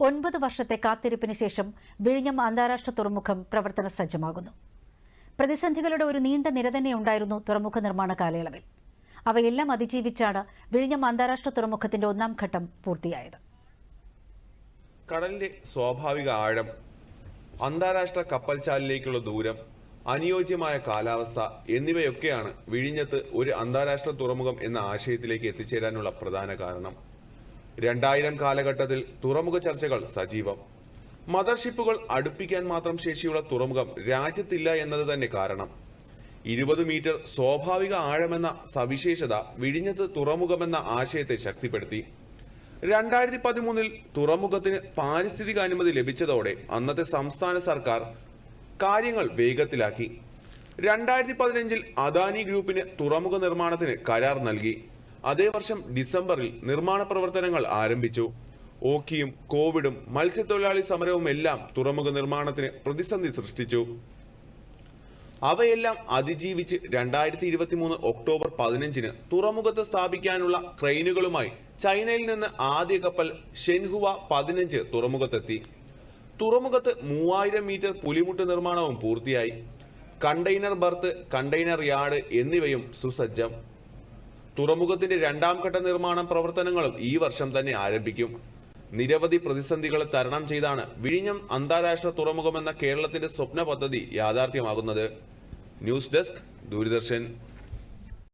ഒൻപത് വർഷത്തെ കാത്തിരിപ്പിന് ശേഷം വിഴിഞ്ഞം അന്താരാഷ്ട്ര തുറമുഖം പ്രവർത്തന സജ്ജമാകുന്നു. പ്രതിസന്ധികളുടെ ഒരു നീണ്ട നിര തന്നെ ഉണ്ടായിരുന്നു തുറമുഖ നിർമ്മാണ കാലയളവിൽ. അവയെല്ലാം അതിജീവിച്ചാണ് വിഴിഞ്ഞം അന്താരാഷ്ട്ര തുറമുഖത്തിന്റെ ഒന്നാം ഘട്ടം പൂർത്തിയായത്. കടലിന്റെ സ്വാഭാവിക ആഴം അന്താരാഷ്ട്ര കപ്പൽചാലിലേക്കുള്ള ദൂരം അനുയോജ്യമായ കാലാവസ്ഥ എന്നിവയൊക്കെയാണ് വിഴിഞ്ഞത്ത് ഒരു അന്താരാഷ്ട്ര തുറമുഖം എന്ന ആശയത്തിലേക്ക് എത്തിച്ചേരാനുള്ള പ്രധാന കാരണം. രണ്ടായിരം കാലഘട്ടത്തിൽ തുറമുഖ ചർച്ചകൾ സജീവം. മദർഷിപ്പുകൾ അടുപ്പിക്കാൻ മാത്രം ശേഷിയുള്ള തുറമുഖം രാജ്യത്തില്ല എന്നത് തന്നെ കാരണം. ഇരുപത് മീറ്റർ സ്വാഭാവിക ആഴമെന്ന സവിശേഷത വിഴിഞ്ഞത്ത് തുറമുഖമെന്ന ആശയത്തെ ശക്തിപ്പെടുത്തി. രണ്ടായിരത്തി പതിമൂന്നിൽ തുറമുഖത്തിന് പാരിസ്ഥിതിക അനുമതി ലഭിച്ചതോടെ അന്നത്തെ സംസ്ഥാന സർക്കാർ കാര്യങ്ങൾ വേഗത്തിലാക്കി. രണ്ടായിരത്തി പതിനഞ്ചിൽ അദാനി ഗ്രൂപ്പിന് തുറമുഖ നിർമ്മാണത്തിന് കരാർ നൽകി. അതേ വർഷം ഡിസംബറിൽ നിർമ്മാണ പ്രവർത്തനങ്ങൾ ആരംഭിച്ചു. ഓക്കിയും കോവിഡും മത്സ്യത്തൊഴിലാളി സമരവും എല്ലാം തുറമുഖ നിർമ്മാണത്തിന് പ്രതിസന്ധി സൃഷ്ടിച്ചു. അവയെല്ലാം അതിജീവിച്ച് രണ്ടായിരത്തി ഇരുപത്തി മൂന്ന് ഒക്ടോബർ പതിനഞ്ചിന് തുറമുഖത്ത് സ്ഥാപിക്കാനുള്ള ക്രെയിനുകളുമായി ചൈനയിൽ നിന്ന് ആദ്യ കപ്പൽ ഷെൻഹുവ പതിനഞ്ച് തുറമുഖത്തെത്തി. തുറമുഖത്ത് മൂവായിരം മീറ്റർ പുലിമുട്ട് നിർമ്മാണവും പൂർത്തിയായി. കണ്ടെയ്നർ ബർത്ത് കണ്ടെയ്നർ യാർഡ് എന്നിവയും സുസജ്ജം. തുറമുഖത്തിന്റെ രണ്ടാം ഘട്ട നിർമ്മാണ പ്രവർത്തനങ്ങളും ഈ വർഷം തന്നെ ആരംഭിക്കും. നിരവധി പ്രതിസന്ധികളെ തരണം ചെയ്താണ് വിഴിഞ്ഞം അന്താരാഷ്ട്ര തുറമുഖമെന്ന കേരളത്തിന്റെ സ്വപ്ന പദ്ധതി യാഥാർത്ഥ്യമാകുന്നത്. News desk Doordarshan.